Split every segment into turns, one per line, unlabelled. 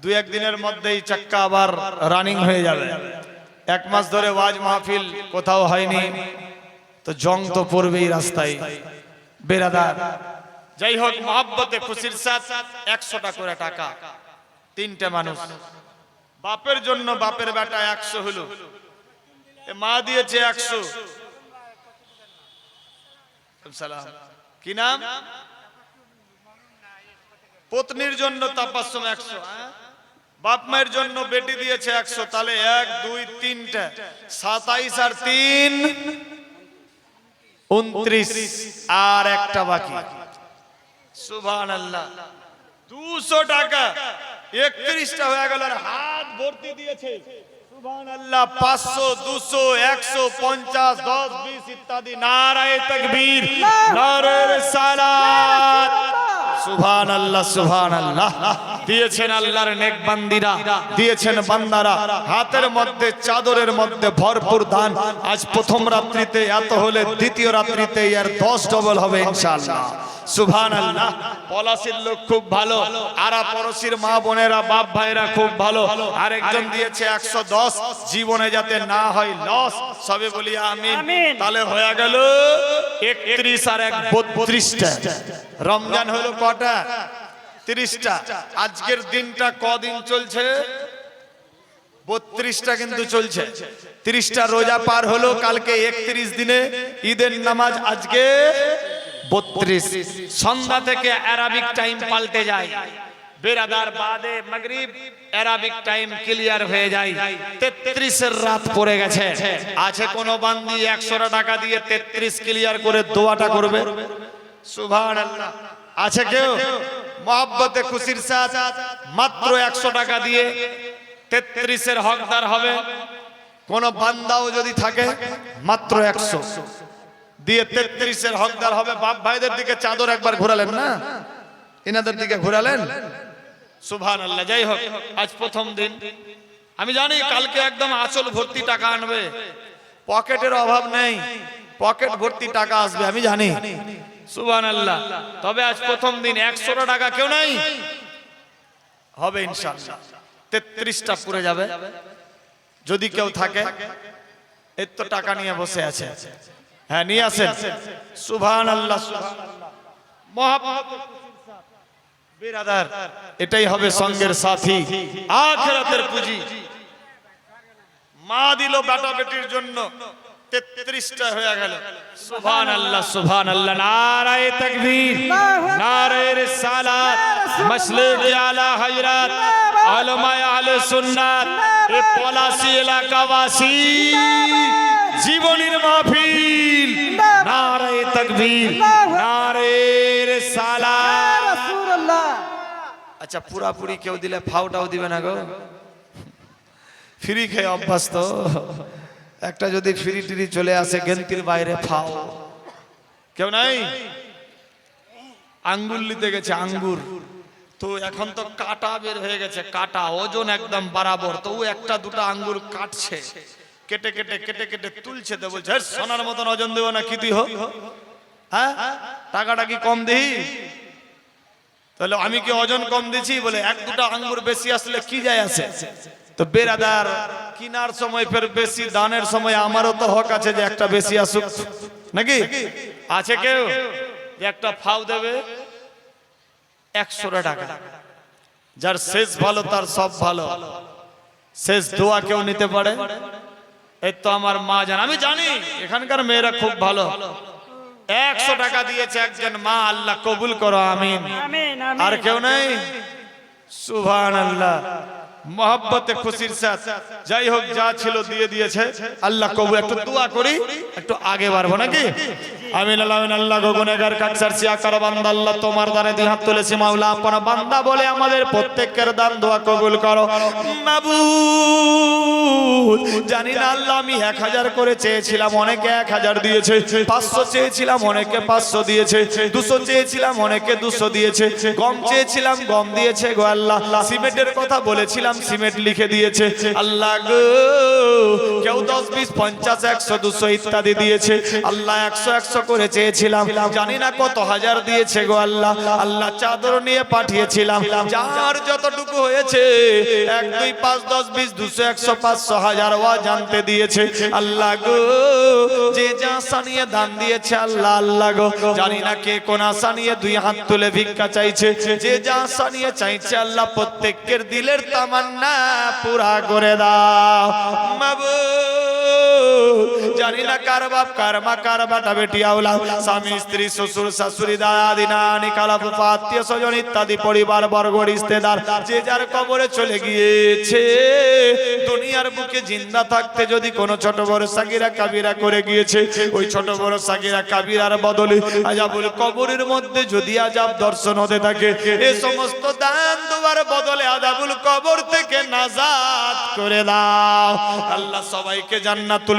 দু একদিনের মধ্যেই চাক্কা আবার রানিং হয়ে যাবে। এক মাস ধরে ওয়াজ মাহফিল কোথাও হয়নি। তো জং তো পড়বেই রাস্তায়। বেরাদার, যাই হোক, মহাব্বতে খুশির সাথ একশোটা করে টাকা, তিনটে মানুষ। বাপের জন্য বাপের বেটা একশো হলো। মা দিয়েছে একশো। কি নাম? পত্নীর জন্য তাপাসম একশো হ্যাঁ? বাপ মায়ের জন্য বেটি দিয়েছে একশো, তাহলে এক, দুই, তিনটা। সাতাইশ আর তিন, উনত্রিশ। আর একটা বাকি। সুভান আল্লাহ দুশো টাকা। একত্রিশটা হয়ে গেল হাত ভর্তি দিয়েছে। আল্লাহ পাঁচশো, দুশো, একশো, পঞ্চাশ, দশ, বিশ ইত্যাদি। নারায় তকবীর। নারায় সুবহান আল্লাহ সুবহান আল্লাহ দিয়েছেন আল্লাহর নেক বান্দিরা দিয়েছেন বান্দারা। হাতের মধ্যে চাদরের মধ্যে ভরপুর দান আজ প্রথম রাত্রিতে এত হলে দ্বিতীয় রাত্রিতে এর দশ ডবল হবে ইনশাআল্লাহ। আল্লাহ পলাশির লোক খুব ভালো আরা পড়শির মা বোনেরা বাপ ভাইরা খুব ভালো। আরেকজন দিয়েছে একশো দশ। জীবনে যাতে না হয় লস সবে বলি আমিন।
আমিন।
তাহলে হয়ে গেল একত্রিশ আর এক বত্রিশটা। রমজান হলো কটা? তিরিশটা। আজকের দিনটা কদিন চলছে? বত্রিশটা কিন্তু চলছে। তিরিশটা রোজা পার হলো কালকে একত্রিশ দিনে। ঈদের নামাজ আজকে বত্রিশ। সন্ধ্যা থেকে অ্যারাবিক টাইম পাল্টে যায়। বেরাদার বাদে মাগরিব অ্যারাবিক টাইম ক্লিয়ার হয়ে যায়। তেত্রিশের রাত পড়ে গেছে। আছে কোন বান্দি একশো টাকা দিয়ে তেত্রিশ ক্লিয়ার করে দোয়াটা করবে? সুভান আছে কেউ? মহাব্বতে খুশির সাথ মাত্র একশো টাকা দিয়ে তেত্রিশের হকদার হবে। কোন বান্দাও যদি থাকে, মাত্র একশো। দিয়ে তেত্রিশের হকদার হবে। বাপ ভাইদের দিকে চাদর একবার ঘোরালেন না? এনাদের দিকে ঘোরালেন? সুভান আল্লাহ যাই হোক, আজ প্রথম দিন। আমি জানি কালকে একদম আচল ভর্তি টাকা আনবে। পকেটের অভাব নেই। পকেট ভর্তি টাকা আসবে, আমি জানি। সুভান আল্লাহ তবে আজ প্রথম দিন একশোটা টাকা কেউ নাই? হবে ইনশাআল্লাহ। তেত্রিশটা পুরে যাবে। যদি কেউ থাকে, এর টাকা নিয়ে বসে আছে। হ্যাঁ নিয়ে আসেন। সুভান আল্লাহ বিরাদার, এটাই হবে সঙ্গের সাথী। আখেরাতের পুঁজি। মা দিল বেটা বেটির জন্য। তেত্রিশটা হয়ে গেল। সুভান আল্লাহ সুভান আল্লাহ নারায় তকবীর নারায় রিসালাত। মসলিক আলা হযরত। আলমায় আহলে সুন্নাত। এ পলাশী এলাকাবাসী। জীবনের মাহফিল। নারায় তকবীর নারায় রিসালাত।
রাসূলুল্লাহ।
আচ্ছা পুরাপুরি কেউ দিলে ফাউটাও দিবে না গো। ফ্রি খেয়ে অভ্যাস তো একটা যদি ফ্রি টিরি চলে আসে, গেন্তির বাইরে ফাও। কেউ নাই? আঙ্গুর নিতে গেছে, আঙ্গুর। তো এখন তো কাটা বের হয়ে গেছে, কাটা। ওজন একদম বরাবর। তো একটা দুটো আঙ্গুর কাটছে। কেটে কেটে কেটে কেটে তুলছে তো বলছে সোনার মতন ওজন দেবো না, কি তুই হো হ্যাঁ? টাকাটা কি কম দিই? তাহলে আমি কি ওজন কম দিছি? বলে, এক দুটো আঙ্গুর বেশি আসলে কি যায় আছে? তো বেরাদার কিনার সময় ফের বেশি দানের সময় আমারও তো হক আছে যে একটা বেশি আসুক। নাকি? আছে কেউ? যে একটা ফাউ দেবে একশো টাকা। যার শেষ ভালো তার সব ভালো। শেষ দোয়া কেউ নিতে পারে? এই তো আমার মা জান। আমি জানি এখানকার মেয়েরা খুব ভালো। একশো টাকা দিয়েছে একজন মা আল্লাহ কবুল করো আমিন। আর কেউ নেই? সুভান আল্লাহ মহব্বতে খুশির সাথ। যাই হোক, যা ছিল দিয়ে দিয়েছে। আল্লাহ কবু একটু দোয়া করি, একটু আগে বাড়বো নাকি? আমি লালাউন আল্লাহ গুনাহগার তোমার দানে হাত তুলেছি বান্দা বলে আমাদের প্রত্যেকের দান কবুল করে। চেয়েছিলাম, অনেকে 1000 দিয়েছে 500 চেয়েছিলাম, অনেকে 500 দিয়েছে চেয়েছিলাম, অনেকে দিয়েছে, গম চেয়েছিলাম, গম দিয়েছে গো আল্লাহ, সিমেন্টের কথা বলেছিলাম, সিমেন্ট লিখে দিয়েছে, আল্লাহ গো, কেউ দশ 20 পঞ্চাশ, একশো, দুশো ইত্যাদি দিয়েছে, আল্লাহ একশো একশো পাঁচশো করে চেয়েছিলাম। জানি না কত হাজার দিয়েছে গো আল্লাহ। আল্লাহ চাদর নিয়ে পাঠিয়েছিলাম। যার যতটুকু হয়েছে, এক, দুই, পাঁচ, দশ, বিশ, দুশো, একশো, পাঁচশো, হাজার ওয়া জানতে দিয়েছে। আল্লাহ গো, যে যা আশা নিয়ে দান দিয়েছে আল্লাহ আল্লাহ গো। জানি না কে কোন আশা নিয়ে দুই হাত তুলে ভিক্ষা চাইছে। যে যা আশা নিয়ে চাইছে আল্লাহ, প্রত্যেকের দিলের তামান্না পুরা করে দাও। মাবু জানি না কার বাপ, কার মা, কার বাটা বেটি আওলা স্বামী, স্ত্রী, শ্বশুর, শাশুড়ি, দাদা, নানি কালা ফুফা আত্মীয় স্বজন ইত্যাদি, পরিবার, বর্গ, রিস্তেদার, যে যার কবরে চলে গিয়েছে। দুনিয়ার বুকে জিন্দা থাকতে যদি কোনো ছোট বড় সাকিরা, কাবিরা করে গিয়েছে, ওই ছোট বড় সাকিরা, কাবিরার বদলে আজাবুল কবরের মধ্যে যদি আজাব দর্শন হতে থাকে, এ সমস্ত দান দুয়ার বদলে আজাবুল কবর থেকে নাজাত করে দাও। আল্লাহ সবাইকে জান্নাতুল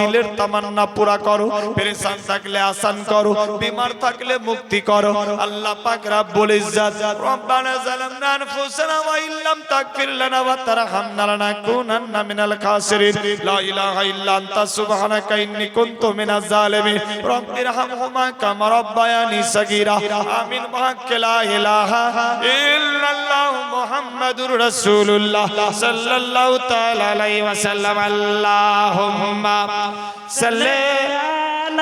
দিলের তামান্না পুরা করো, পেরেশান থাকলে আসান করো, বিমার থাকলে মুক্তি করো। আল্লাহ পাক রাব্বুল ইজ্জাত রব্বানা জালামনা আনফুসানা ওয়া ইল্লাম তাগফির লানা ওয়া তারহামনা লানাকুনান্না মিনাল খাসিরিন। লা ইলাহা ইল্লা আনতা, সুবহানাকা ইন্নী কুনতু মিনাজ জালিমিন রব্বির হামহুমা কামা রাব্বায়ানি সাগীরা। আমিন ওয়া লা ইলাহা ইল্লাল্লাহ মুহাম্মাদুর রাসূলুল্লাহ। সাল্লাল্লাহু তাআলা আলাইহি ওয়া সাল্লাম আল্লাহুম্মা
صلی علی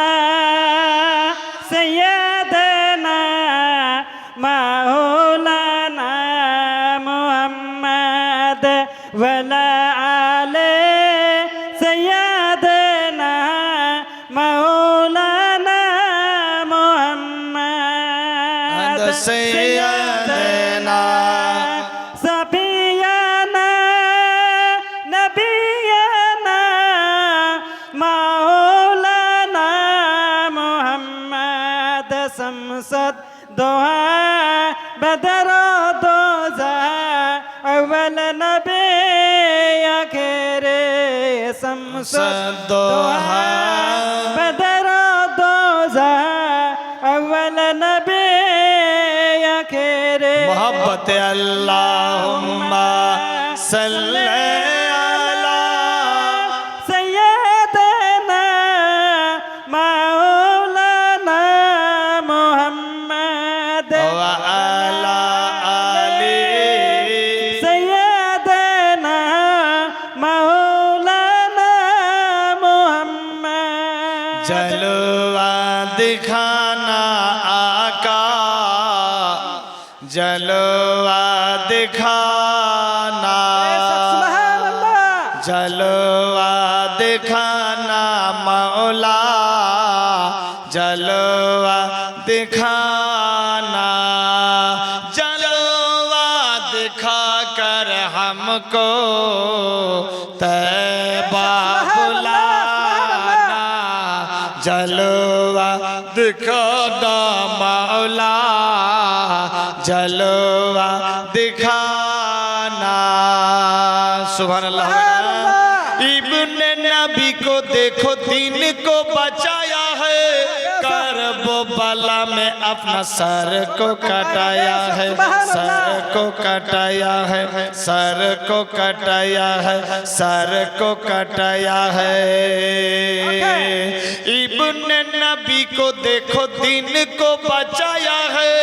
شمس الضحى بدر دوزا
اول نبی
اکھر محبت اللہ
जलवा दिखाना आका जलवा جلوہ دکھانا۔ سبحان اللہ۔ ابن نبی کو دیکھو دین کو بچایا ہے۔ کرب بلا میں اپنا سر کو کٹایا ہے۔ سر کو کٹایا ہے۔ سر کو کٹایا ہے۔ سر کو کٹایا ہے۔ ابن نبی کو دیکھو دین کو بچایا ہے۔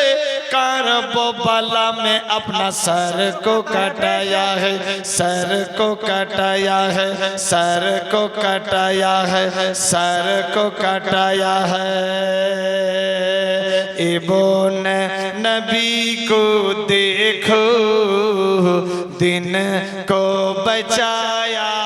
کرب بالا میں اپنا سر کو کٹایا ہے، سر کو کٹایا ہے، سر کو کٹایا
ہے، سر کو کٹایا
ہے۔ ابن نبی کو دیکھو، دن کو بچایا۔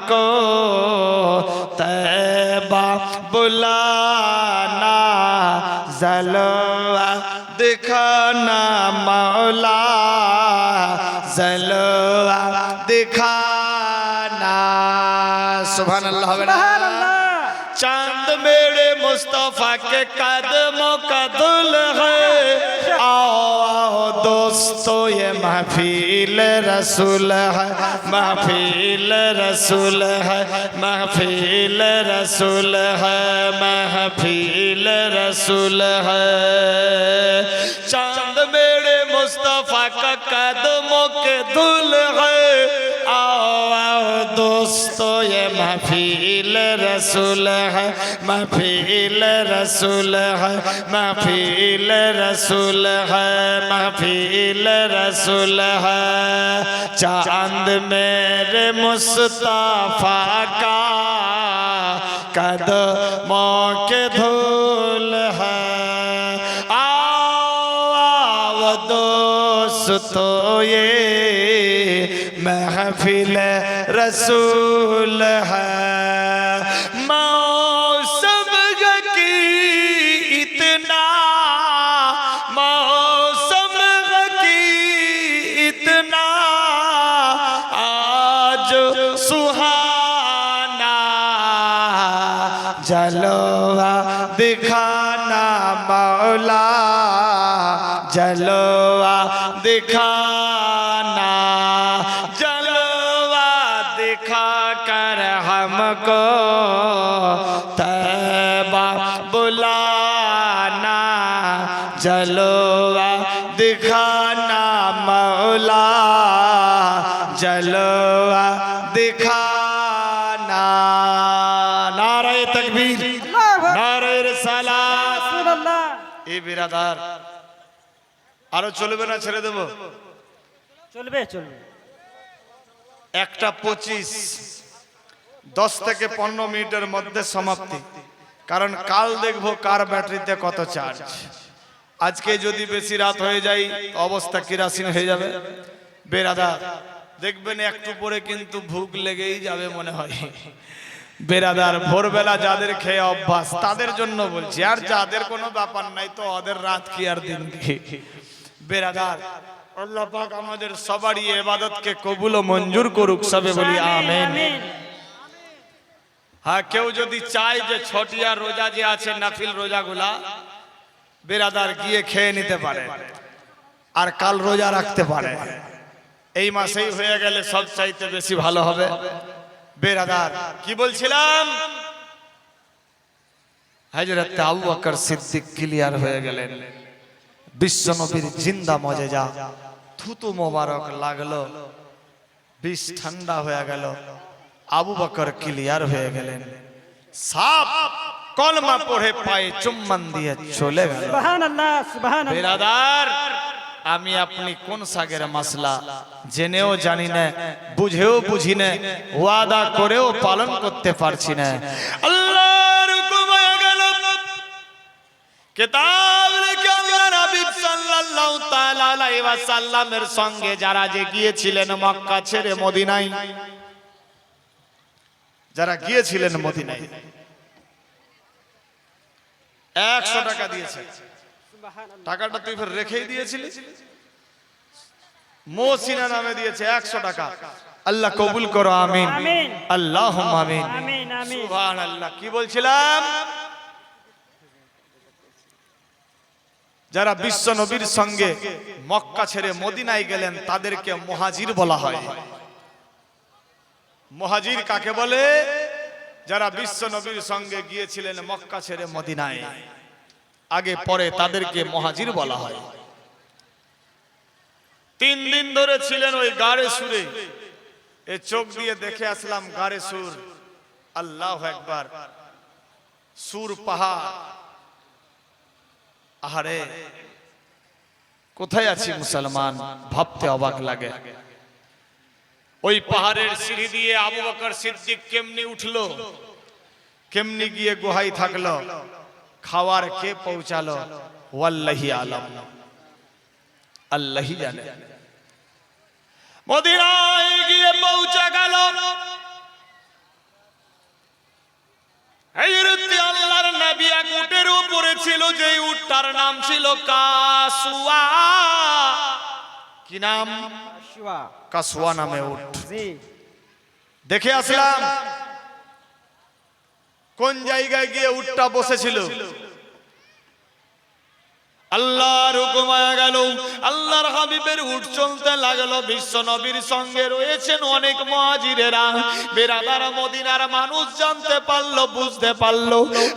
हमको तैबा बुलाना जलवा दिखाना मौला जलवा दिखाना सुभान अल्लाह
सुभान अल्लाह
चांद मेरे मुस्तफा के कदमों का दुल है आओ आओ दोस्तों ये महफिल रसूल है महफिल रसूल है महफिल रसूल है महफिल रसूल है चांद मेरे मुस्तफा का कदमों के दुल है आओ دوستو یہ محفیل رسول ہے محفیل رسول ہے محفیل رسول ہے محفیل رسول ہے۔ چاند میرے مصطفیٰ کا قدموں کے دھول ہے۔ آو آو دوستو یہ محفل ہے रसूल है मौसम की इतना मौसम की इतना आज सुहाना जलवा दिखाना मौला जलवा दिखाना আরও চলবে না ছেড়ে দেব?
চলবে চলবে।
একটা পঁচিশ দশ থেকে পনেরো মিনিটের মধ্যে সমাপ্তি। কারণ কাল দেখব কার ব্যাটারিতে কত চার্জ আজকে যদি বেশি রাত হয়ে যায় অবস্থা কিরাসিন হয়ে যাবে। বেরাদার দেখবেন একটু পরে কিন্তু ভুক লেগেই যাবে মনে হয়। বেরাদার ভোরবেলা যাদের খেয়ে অভ্যাস তাদের জন্য বলছি। আর যাদের কোনো ব্যাপার নাই তো ওদের রাত কি আর দিন কি? বেরাদার। আল্লাহ পাক আমাদের সবারই এবাদতকে কবুল ও মঞ্জুর করুক, সবে বলি আমেন।
আমিন
হ্যাঁ কেউ যদি চায় যে ছটিয়া রোজা যে আছে, নাফিল রোজাগুলা, বেরাদার গিয়ে খেয়ে নিতে পারে আর কাল রোজা রাখতে পারে। এই মাসেই হয়ে গেলে সব চাইতে বেশি ভালো হবে। বেরাদার, কি বলছিলাম? হজরত আবু বকর সিদ্দিক ক্লিয়ার হয়ে গেলেন। বিশ্ব নবীর জিন্দা মজে যা থুতু মোবারক লাগল। বিষ ঠান্ডা হয়ে গেল। আবু বকর ক্লিয়ার হয়ে গেলেন। সাপ কলমা পড়ে পায়ে চুম্বন দিয়ে চলে গেল।
সুবহানাল্লাহ সুবহানাল্লাহ।
বেরাদার আমি আপনি কোন সাগের মাসলা? জেনেও জানি না বুঝেও বুঝি না ওয়াদা করেও পালন করতে পারছি না। আল্লাহর হুকুম হয়ে গেল কিতাব রেখে আল্লাহর হাবিব সাল্লাল্লাহু তাআলা আলাইহি ওয়াসাল্লামের সঙ্গে যারা যে গিয়েছিলেন মক্কা ছেড়ে মদিনায় যারা গিয়েছিলেন মদিনায় একশো টাকা দিয়েছে। টাকাটা তুই ফের রেখেই দিয়েছিলি? মোসিনা নামে দিয়েছে একশো টাকা। আল্লাহ কবুল করো আমিন। আল্লাহ আমিন।
আমিন আমিন।
সুবহান আল্লাহ কি বলছিলাম? যারা বিশ্ব নবীর সঙ্গে মক্কা ছেড়ে মদিনায় গেলেন তাদেরকে মহাজির বলা হয়। মহাজির কাকে বলে? যারা বিশ্ব নবীর সঙ্গে গিয়েছিলেন মক্কা ছেড়ে মদিনায়। আগে পরে তাদেরকে মহাজির বলা হয়। তিন দিন ধরে ছিলেন ওই গাড়ে সুরে। এ চোখ দিয়ে দেখে আসলাম গাড়ে সুর। আল্লাহ একবার। সুর পাহাড়। আহারে কোথায় আছি মুসলমান? ভাবতে অবাক লাগে। ওই পাহাড়ের সিঁড়ি দিয়ে আবু বকর সিদ্দিক কেমনি উঠল? কেমনি গিয়ে গুহাই থাকল? খাওয়ার কে পৌঁছালো? ওয়াল্লাহি আলম। আল্লাহি জানে। মদিনায় গিয়ে পৌঁছে গেল এই রীতি আল্লাহর নবী এক উটের উপরে ছিল যে নাম ছিল কাসুয়া। কি নাম? কাসুয়া। নামে উট। দেখে আসলাম। কোন জায়গায় গিয়ে উঠটা বসেছিল? আল্লাহর হুকুম হয়ে গেল। আল্লাহর হাবিবের উঠ চলতে লাগল। বিশ্ব নবীর সঙ্গে রয়েছেন অনেক মহাজিরেরা। বেরাদার মদিনার মানুষ জানতে পারল, বুঝতে পারল।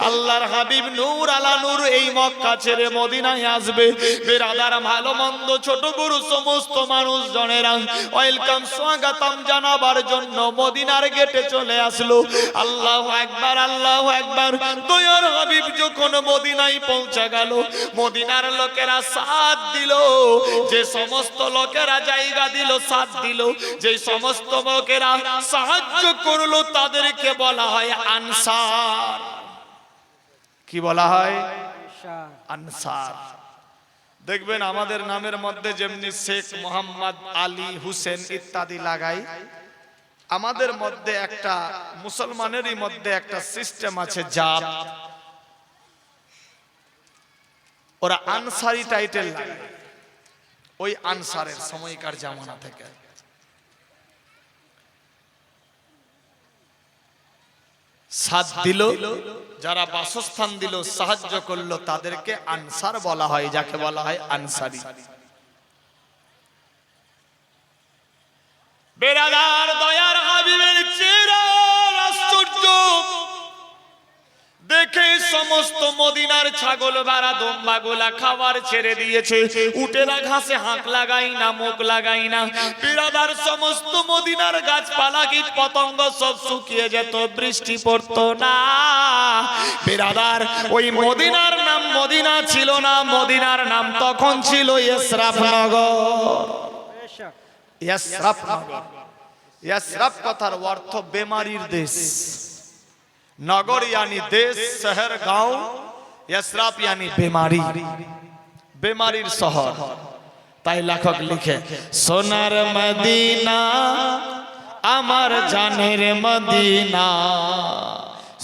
আল্লাহর হাবিব নূর আলা নূর এই মক্কা ছেড়ে মদিনায় আসবে। বেরাদার ভালো মন্দ ছোট বড় সমস্ত মানুষ জনেরা ওয়েলকাম, স্বাগতম জানাবার জন্য মদিনার গেটে চলে আসলো। আল্লাহ একবার আল্লাহ একবার দয়ার হাবিব যখন মদিনায় পৌঁছে গেল, মদিনার লোকেরা সাথ দিল, যে সমস্ত লোকেরা জায়গা দিল, সাথ দিল। যে সমস্ত লোকেরা সাহায্য করল, তাদেরকে বলা হয় আনসার। কি বলা হয়? আনসার। দেখবেন আমাদের নামের মধ্যে যেমনি শেখ মোহাম্মদ আলী হুসেন ইত্যাদি লাগাই, আমাদের মধ্যে একটা, মুসলমানেরই মধ্যে একটা সিস্টেম আছে জাত। ওরা আনসারি টাইটেল ওই আনসারের সময়কার জামানা থেকে। সাথ দিল, যারা বাসস্থান দিল, সাহায্য করল, তাদেরকে আনসার বলা হয়, যাকে বলা হয় আনসারি। বেড়াদার দয়ার হাবিবের সমস্ত মদিনার ছাগল বাড়া দম্বা ছেড়ে দিয়েছে? ঘাসে হাঁক লাগাই না, মুখ লাগাই না। সমস্ত মদিনার গাছপালা সব শুকিয়ে যেত, বৃষ্টি পড়তো না। ওই মদিনার নাম মদিনা ছিল না, মদিনার নাম তখন ছিল ইসরাফ নগর।
বেশক
ইয়াসরাফ নগর। ইয়াসরাফ কথার অর্থ বেমারির দেশ। নগর यानी দেশ শহর গাঁও ইয়াসরাফ यानी বেমারি বেমারির শহর তাই লেখক লিখে সোনার মদিনা আমার জানের মদিনা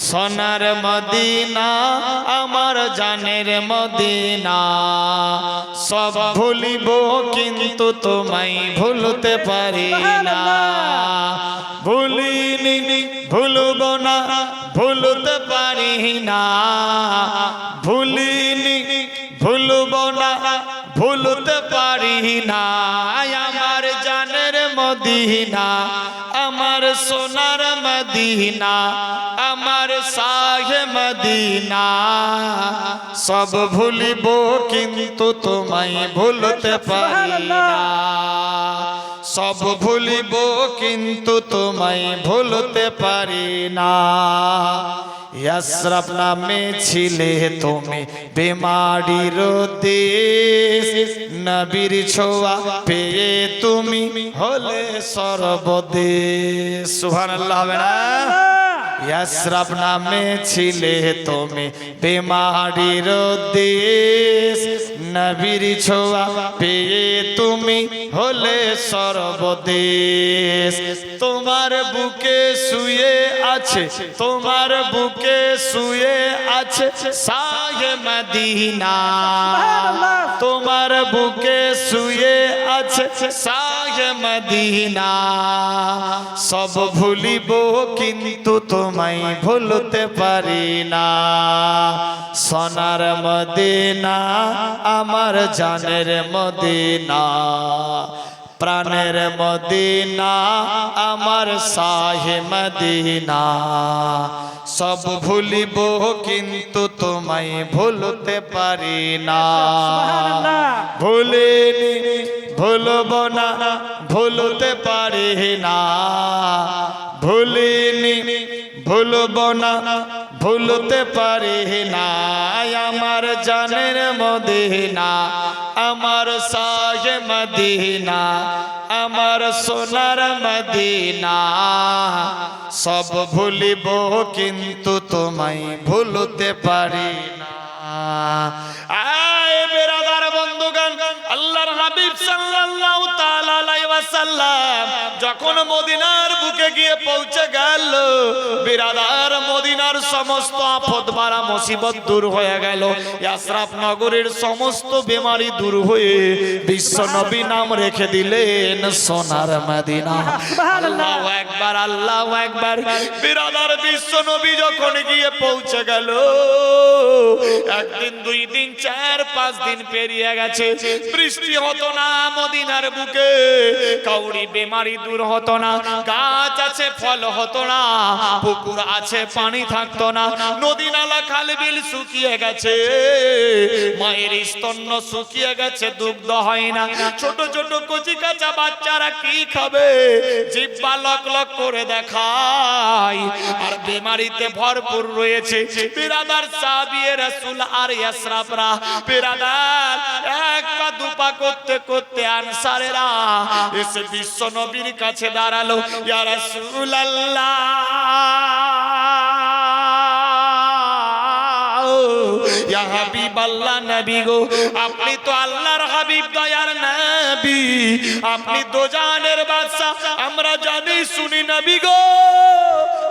সোনার মদিনা, আমার জানের মদিনা। সব ভুলিব কিন্তু তোমায় ভুলতে পারি না। ভুলিনি, ভুলব না, ভুলতে পারি না। ভুলিনি, ভুলব না, ভুলতে পারি না। মদিনা, আমার সোনার মদিনা, আমার সাহে মদিনা। সব ভুলিব কিন্তু তোমায় ভুলতে পারি না। সব ভুলিব কিন্তু তোমায় ভুলতে পারি না। ইয়াসরাফ নামে ছিলে তুমি বেমারির দেশ। নবীর ছোয়া পেয়ে তুমি হলে সর্বদেশ। সুবহানাল্লাহ হবে না? ইয়াসরাফ নামে ছিলে তুমি। বেমারির দেশ নবীর ছোয়া পেয়ে তুমি হলে সর্বদেশ। তোমার বুকে শুয়ে আছে তোমার বুকে শুয়ে আছে সাহে মদিনা। তোমার বুকে শুয়ে আছে আছে সাহে মদিনা। সব ভুলিব কিন্তু তোমায় ভুলতে পারি না। সোনার মদিনা আমার জানের মদিনা। প্রাণের মদিনা আমার সাহে মদিনা। সব ভুলিব কিন্তু তোমায় ভুলতে পারি না। ভুলিনি ভুলব না, ভুলতে পারি না। ভুলিনি, ভুলব না, ভুলতে পারি না। আমার জানের মদিনা, আমার সাহে মদিনা, আমার সোনার মদিনা। সব ভুলিব কিন্তু তোমায় ভুলতে পারি না। ওয়াসাল্লাম যখন মদিনার বুকে গিয়ে পৌঁছে গেল বিরাদার মদিনার সমস্ত আপদ বাড়া মুসিবত দূর হয়ে গেল। ইয়াসরাফ নগরের সমস্ত বেমারি দূর হয়ে বিশ্ব নবী নাম রেখে দিলেন সোনার মদিনা। আল্লাহু একবার আল্লাহ একবার বিরাদার বিশ্ব নবী যখন গিয়ে পৌঁছে গেল একদিন দুই দিন চার পাঁচ দিন পেরিয়ে গেছে। বৃষ্টি হতো না মদিনার বুকে। কাউরি বেমারি দূর হতো না। গাছ আছে, ফল হতো না। পুকুর আছে, পানি থাকতো না। নদী নালা, খাল বিল শুকিয়ে গেছে। মায়ের স্তন্য শুকিয়ে গেছে, দুগ্ধ হয় না। ছোট ছোট কচি কাঁচা বাচ্চারা কি খাবে? জিব্বা লক লক করে দেখায়। আর বেমারিতে ভরপুর রয়েছে। বিরাদার সাবিয়ে রাসূল আর ইয়াসরাফরা বিরাদার, এক পা দুপা করতে করতে আনসারেরা এসে বিশ্ব নবীর কাছে দাঁড়াল, ইয়া আপনি তো আল্লাহর হাবিব, দয়ার আপনি আমরা জানি, শুনি নবী গো।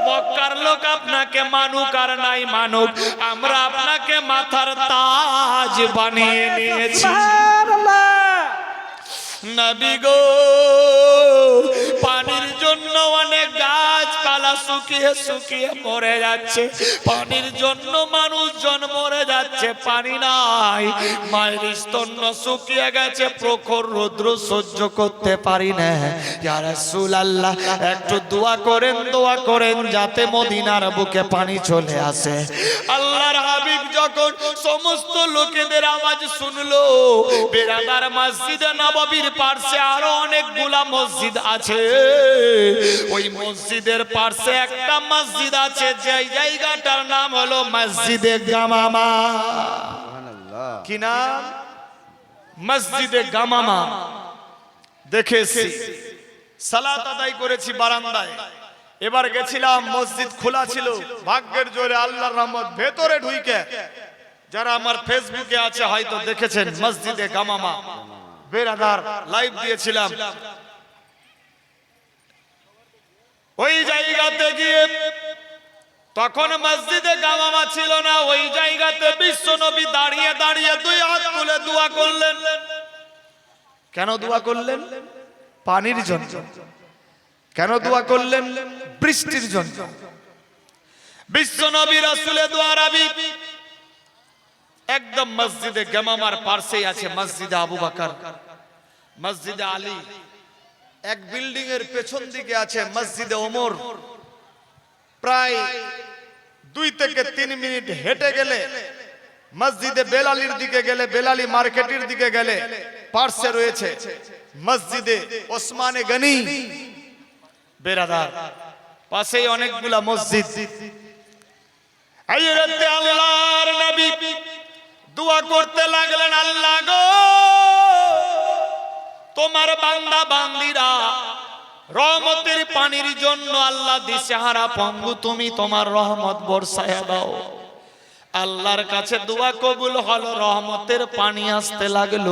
মক্কার লোক আপনাকে মানুক আর নাই মানুক, আমরা আপনাকে মাথার তাজ বানিয়ে নিয়েছি। নবী গো পানির জন্য অনেক গাছপালা শুকিয়ে শুকিয়ে মরে যাচ্ছে। পানির জন্য মানুষজন মরে যাচ্ছে, পানি নাই। মায়ের স্তন্য শুকিয়ে গেছে, প্রখর রৌদ্র সহ্য করতে পারি না। ইয়া রাসূলুল্লাহ, একটু দোয়া করেন দোয়া করেন, যাতে মদিনার বুকে পানি চলে আসে। আল্লাহর হাবিব যখন সমস্ত লোকেদের আওয়াজ শুনলো বেরাদার মসজিদে নববীর পার্শ্বে আরও অনেকগুলা মসজিদ আছে। ওই মসজিদের পার্শ্বে একটা মসজিদ আছে যে জায়গাটার নাম হলো মসজিদে গামামা। কি নাম? মসজিদে গামামা। দেখেছি। সালাত আদায় করেছি বারান্দায়। এবার গেছিলাম, মসজিদ খোলা ছিল। ভাগ্যের জোরে আল্লাহর রহমত ভেতরে ঢুইকে। যারা আমার ফেসবুকে আছে, হয়তো দেখেছেন, মসজিদে গামামা। বেরাদার লাইভ দিয়েছিলাম। ওই জায়গাতে গিয়ে, তখন মসজিদে গামামা ছিল না, ওই জায়গাতে বিশ্ব নবী দাঁড়িয়ে দাঁড়িয়ে দুই হাত তুলে দোয়া করলেন। কেন দোয়া করলেন? পানির জন্য। কেন দোয়া করলেন? বৃষ্টির জন্য। বিশ্ব নবী রাসূলের দোয়া একদম মসজিদে গামামার পাশেই আছে মসজিদে আবু বকর মসজিদে আলী। এক বিল্ডিং এর পেছন দিকে আছে মসজিদে ওমর। প্রায় দুই থেকে তিন মিনিট হেঁটে গেলে মসজিদে বেলালির দিকে গেলে বেলালি মার্কেটের দিকে গেলে পার্শ্বে রয়েছে মসজিদে ওসমানে গনি। বেরাদার পাশেই অনেকগুলা মসজিদ। আল্লাহর নবী দোয়া করতে লাগলেন, আল্লাহ গো, তোমার বান্দা বান্দিরা, রহমতের পানির জন্য আল্লাহ দিশেহারা পঙ্গু, তুমি তোমার রহমত বর্ষায় দাও। আল্লাহর কাছে দোয়া কবুল হলো, রহমতের পানি আসতে লাগল।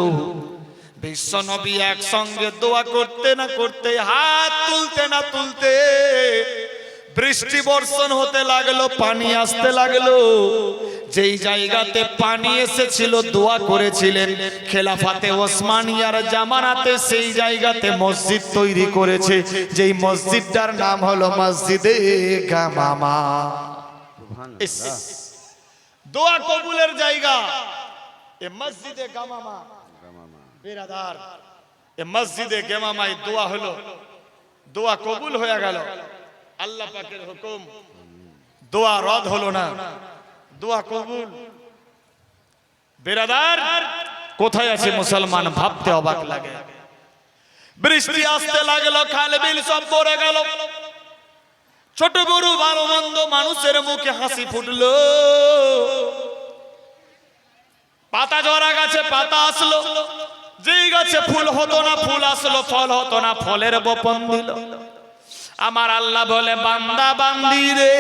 বিশ্ব নবী একসঙ্গে দোয়া করতে না করতে হাত তুলতে না তুলতে বৃষ্টি বর্ষণ হতে লাগল, পানি আসতে লাগল। যেই জায়গাতে পানি এসেছিল, দোয়া করেছিলেন। খেলাফাতে ওসমানিয়ার জামানাতে সেই জায়গাতে মসজিদ তৈরি করেছে। যেই মসজিদটার নাম হলো মসজিদে গামামা। দোয়া কবুলের জায়গা। এ মসজিদে গামামা। বেরাদার এ মসজিদে দোয়া হলো। দোয়া কবুল হয়ে গেল। আল্লাহ পাকের হুকুম। দোয়া রদ হলো না। দোয়া কবুল। কোথায় আছে মুসলমান? ভাবতে অবাক লাগে। বৃষ্টি আসতে লাগল, খাল বিল সব পড়ে গেল। ছোট বড় ভালো মন্দ মানুষের মুখে হাসি ফুটলো। পাতা জরা গাছে, পাতা আসলো। যেই গাছে ফুল হতো না, ফুল আসলো, ফল হতো না, ফলের বপন দিল। আমার আল্লাহ বলে, বান্দা, বান্দি রে।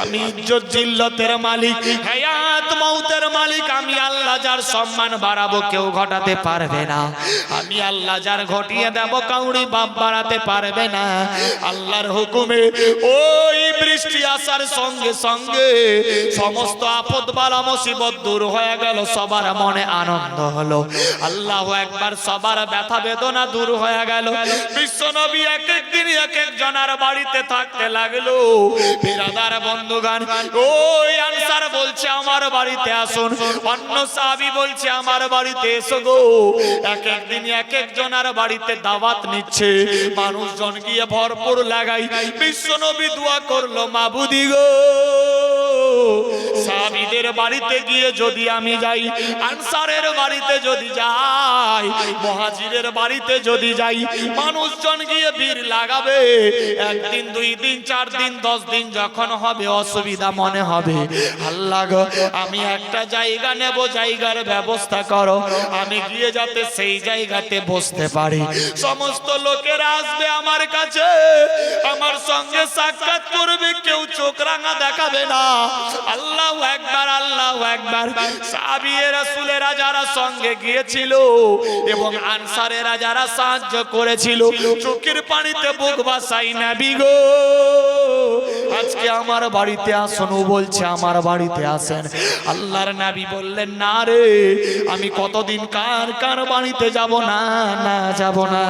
আমি ইজ্জত জিল্লতের মালিক, হায়াত মৌতের মালিক, আমি আল্লাহ যার সম্মান বাড়াবো কেউ ঘটাতে পারবে না। আমি আল্লাহ যার ঘটিয়ে দেব, কাউরি বাপ বাড়াতে পারবে না। আল্লাহর হুকুমে ওই বৃষ্টি আসার সঙ্গে সঙ্গে সমস্ত আপদ বালা মুসিবত দূর হয়ে গেল, সবার মনে আনন্দ হলো। আল্লাহ একবার সবার ব্যথা বেদনা দূর হয়ে গেল। বিশ্ব নবী এক এক দিন এক এক জনার বাড়িতে থাকতে লাগল। বিরাদার বন্ধুগান, ওই আনসার বলছে, আমার বাড়িতে আসুন। অন্য সাহাবী বলছে, আমার বাড়িতে এসো গো। এক এক দিন এক এক জনার বাড়িতে দাওয়াত নিচ্ছে। মানুষজন গিয়ে ভরপুর লাগাই। বিশ্ব নবী দোয়া করল, মাবুদি গো, সাহাবীদের বাড়িতে গিয়ে যদি আমি যাই, আনসারের বাড়িতে যদি যাই, মহাজিরের বাড়িতে যদি যাই, মানুষজন গিয়ে ভিড় লাগাবে। একদিন, দুই দিন, চার দিন, দশ দিন যখন হবে, অসুবিধা মনে হবে। আল্লাহ আমি একটা জায়গা নেব জায়গার ব্যবস্থা করো। আমি গিয়ে যাতে সেই জায়গাতে বসতে পারি। সমস্ত লোকেরা আসবে আমার কাছে। আমার সঙ্গে সাক্ষাৎ করবে, কেউ চোখ রাঙা দেখাবে না। আল্লাহ একবার আল্লাহ একবার। সাবিয়ে রাসূলেরা যারা সঙ্গে গিয়েছিল এবং আনসারেরা যারা সাহায্য করেছিল, চোখের পানিতে বুক বাসাই নাবি গো। আজকে আমার বাড়িতে আসুন বলছে, আমার বাড়িতে আসেন। আল্লাহর নাবি বললেন, না রে, আমি কতদিন কার কার বাড়িতে যাব না না যাব না।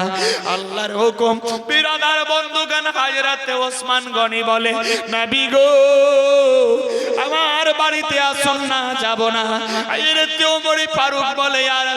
আল্লাহর হুকুম, বিরাদার বন্ধুগান হাজরাতে ওসমান গনি বলে, নাবি গো, আমার বাড়িতে আসুন না, যাব না। আইরে তেও মরি ফারুক বলে আর